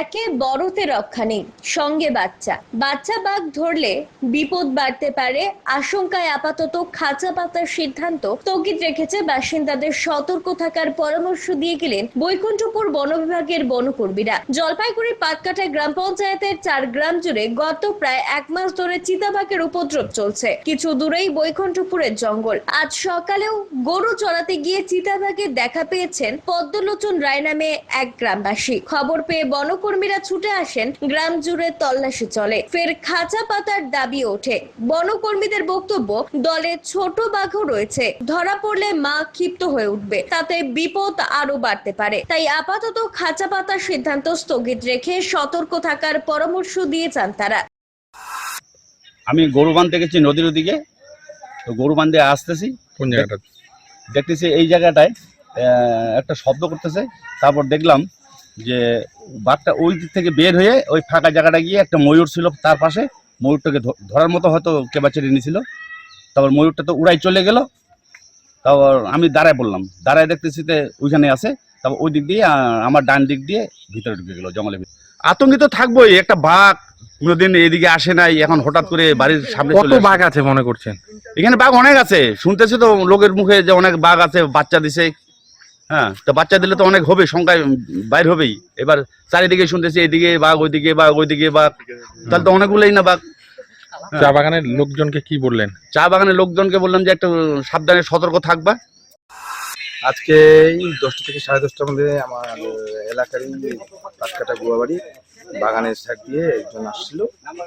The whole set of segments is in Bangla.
একে বড়তে রক্ষা নেই, সঙ্গে বাচ্চা। বাচ্চা বাঘ ধরলে বিপদ বাড়তে পারে, আশঙ্কায় আপাতত খাঁচা পাতার সিদ্ধান্ত স্থগিত রেখেছে বাসিন্দাদের সতর্ক থাকার পরামর্শ দিয়ে গেলেন বৈকুণ্ঠপুর বন বিভাগের বনকর্মীরা। জলপাইগুড়ি পাটকাটা গ্রাম পঞ্চায়েতের চার গ্রাম জুড়ে গত প্রায় এক মাস ধরে চিতাবাঘের উপদ্রব চলছে। কিছু দূরেই বৈকুণ্ঠপুরের জঙ্গল। আজ সকালেও গরু চড়াতে গিয়ে চিতাবাঘের দেখা পেয়েছেন পদ্মলোচন রায় নামে এক গ্রামবাসী। খবর পেয়ে বনকর্মীরা ছুটে আসেন গ্রাম জুড়ে তল্লাশি চলে। ফের খাঁচা পাতার দাবি ওঠে। বনকর্মীদের বক্তব্য দলে ছোট বাঘও রয়েছে। ধরা পড়লে মা ক্ষিপ্ত হয়ে উঠবে। তাতে বিপদ আরও বাড়তে পারে। তাই আপাতত খাঁচা পাতার সিদ্ধান্ত স্থগিত রেখে সতর্ক থাকার পরামর্শ দিয়ে চান তারা। আমি গরু বাঁধতে গেছি নদীর ওদিকে। তো গরু বাঁধতে আসতেছি। কোন জায়গাটা? দেখতেছি এই জায়গাটায় আহ, একটা শব্দ করতেছে। তারপর দেখলাম যে বাঘটা ওই দিক থেকে বের হয়ে ওই ফাঁকা জায়গাটা গিয়ে একটা ময়ূর ছিল তার পাশে ময়ূরটাকে ধরার মতো হয়তো কেবাচেরি নিয়েছিল তারপর ময়ূরটা তো উড়াই চলে গেল। তারপর আমি দাঁড়ায় বললাম দাঁড়ায় দেখতেছি যে ওইখানে আছে। তারপর ওই দিক দিয়ে আমার ডান দিক দিয়ে ভিতরে ঢুকে গেলো জঙ্গলের ভিতরে। আতঙ্কিত থাকবোই একটা বাঘ কোনোদিন এদিকে আসে নাই। এখন হঠাৎ করে বাড়ির সামনে কত বাঘ আছে মনে করছেন? এখানে বাঘ অনেক আছে। শুনতেছি তো লোকের মুখে যে অনেক বাঘ আছে বাচ্চা দিছে। হ্যাঁ। তো বাচ্চা দিলে তো অনেক হবে সংখ্যায় বাইর হবেই। এবার চারিদিকে শুনতেছি এদিকে বাঘ ওইদিকে বাঘ ওইদিকে বাঘ। তাহলে তো অনেকগুলোই না বাঘ? হ্যাঁ। চা বাগানের লোকজনকে কি বললেন? চা বাগানের লোকজনকে বললাম যে একটু সাবধানে সতর্ক থাকবা। আজকে এই দশটা থেকে সাড়ে দশটার মধ্যে আমার এলাকারই পাঁচকাটা গুয়াবাড়ি বাগানের সাইড দিয়ে একজন আসছিল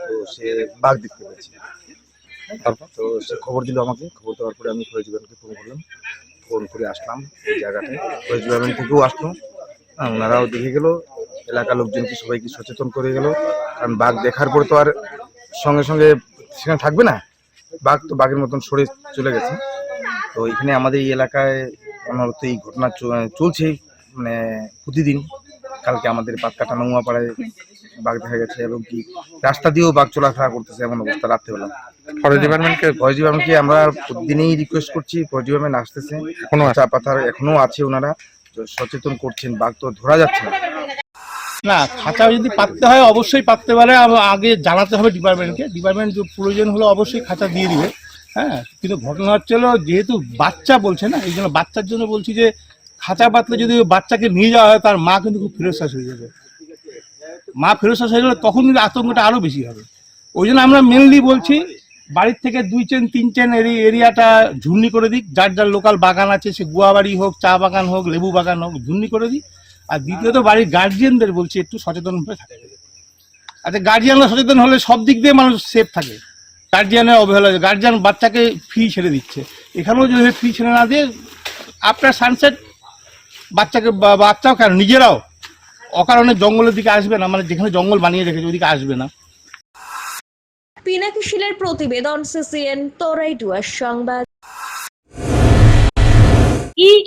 তো সে বাঘ দেখতে পেয়েছে। তারপর? তো সে খবর দিল আমাকে খবর দেওয়ার পরে আমি ফরেজ ডিপার্টমেন্টকে ফোন করলাম। ফোন করে আসলাম এই জায়গাটায় ফরেজ ডিপার্টমেন্ট থেকেও আসলো। ওনারাও দেখে গেল, এলাকার লোকজনকে সবাইকে সচেতন করে গেল। কারণ বাঘ দেখার পরে তো আর সঙ্গে সঙ্গে সেখানে থাকবে না? বাঘ তো বাঘের মতন সরে চলে গেছে। তো এখানে আমাদের এই এলাকায় অনবরত এই ঘটনা চলছে। মানে প্রতিদিন কালকে আমাদের পাতকাটা নোংমাপাড়ায় বাঘ দেখা গেছে এবং কি রাস্তা দিয়েও বাঘ চলাফেরা করতেছে এমন অবস্থা রাত্রেবেলা। ফরেস্ট ডিপার্টমেন্টকে ফরেস্ট ডিপার্টমেন্টকে আমরা প্রতিদিনই রিকোয়েস্ট করছি ফরেস্ট ডিপার্টমেন্ট আসতেছে। এখনও চা এখনও আছে ওনারা। সচেতন করছেন বাঘ তো ধরা যাচ্ছে না। না খাঁচা যদি পাততে হয় অবশ্যই পাততে পারে। আগে জানাতে হবে ডিপার্টমেন্টকে। ডিপার্টমেন্ট যে প্রয়োজন হলে অবশ্যই খাঁচা দিয়ে দিবে। হ্যাঁ কিন্তু ঘটনা হচ্ছে যেহেতু বাচ্চা বলছে না এই জন্য বাচ্চার জন্য বলছি যে খাঁচা পাতলে যদি বাচ্চাকে নিয়ে যাওয়া হয় তার মা কিন্তু খুব ফেরোসাস হয়ে যাবে। মা ফেরোসাস হয়ে গেলে তখন কিন্তু আতঙ্কটা আরও বেশি হবে। ওই জন্য আমরা মেনলি বলছি, বাড়ির থেকে দুই চেন তিন চেন এরি- এরিয়াটা ঝুন্নি করে দিক। যার যার লোকাল বাগান আছে, সে গুয়া বাড়ি হোক, চা বাগান হোক, লেবু বাগান হোক ঝুন্নি করে দিক। আর দ্বিতীয়ত বাড়ির গার্জিয়ানদের বলছি, একটু সচেতন হয়ে থাকে। আচ্ছা গার্জিয়ানরা সচেতন হলে সব দিক দিয়ে মানুষ সেফ থাকে। গার্জিয়ানের অবহেলা গার্জিয়ান বাচ্চাকে ফ্রি ছেড়ে দিচ্ছে। এখানেও যদি ফ্রি ছেড়ে না দিয়ে আফটার সানসেট বাচ্চাকে বাচ্চাও কেন? নিজেরাও অকারণে জঙ্গলের দিকে আসবে না মানে যেখানে জঙ্গল বানিয়ে রেখেছে ওদিকে আসবে না। পিনাকি শিলের প্রতিবেদন, সিসিএন তরাইডুয়ার সংবাদ।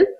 Well,